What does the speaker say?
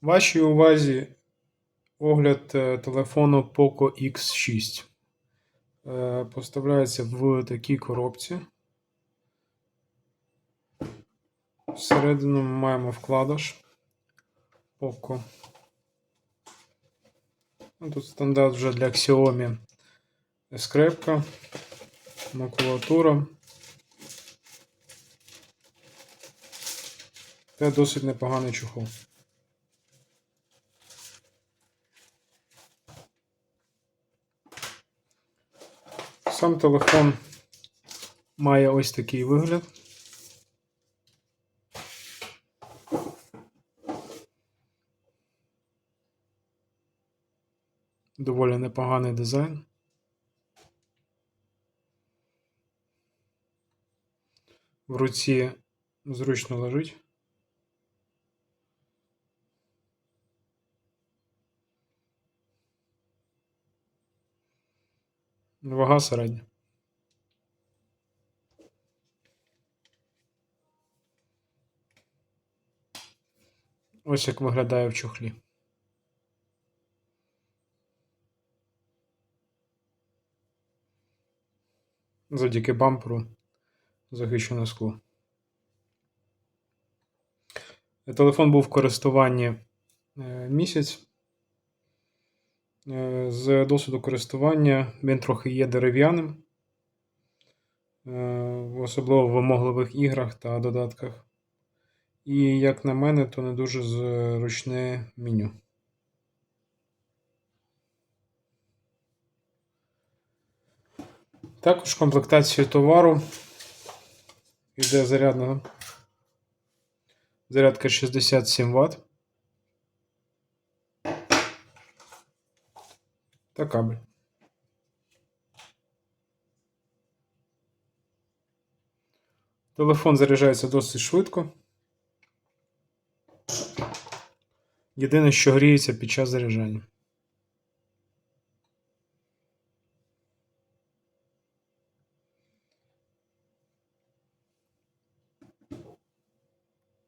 Вашій увазі огляд е, телефону Poco X6. Е, Поставляється в такій коробці. Всередину ми маємо вкладиш Poco. Ну, Тут стандарт вже для Xiaomi скрепка, макулатура. Це досить непоганий чохол. Сам телефон має ось такий вигляд. Доволі непоганий дизайн. В руці зручно лежить. Вага середня. Ось як виглядає в чохлі. Завдяки бамперу захищене скло. Телефон був в користуванні е, місяць. Е, З досвіду користування він трохи є дерев'яним, е, особливо в вимогливих іграх та додатках. І, як на мене, то не дуже зручне меню. Також в товару йде зарядна зарядка 67 Вт. Та кабель. Телефон заряджається досить швидко. Єдине, що гріється під час заряджання.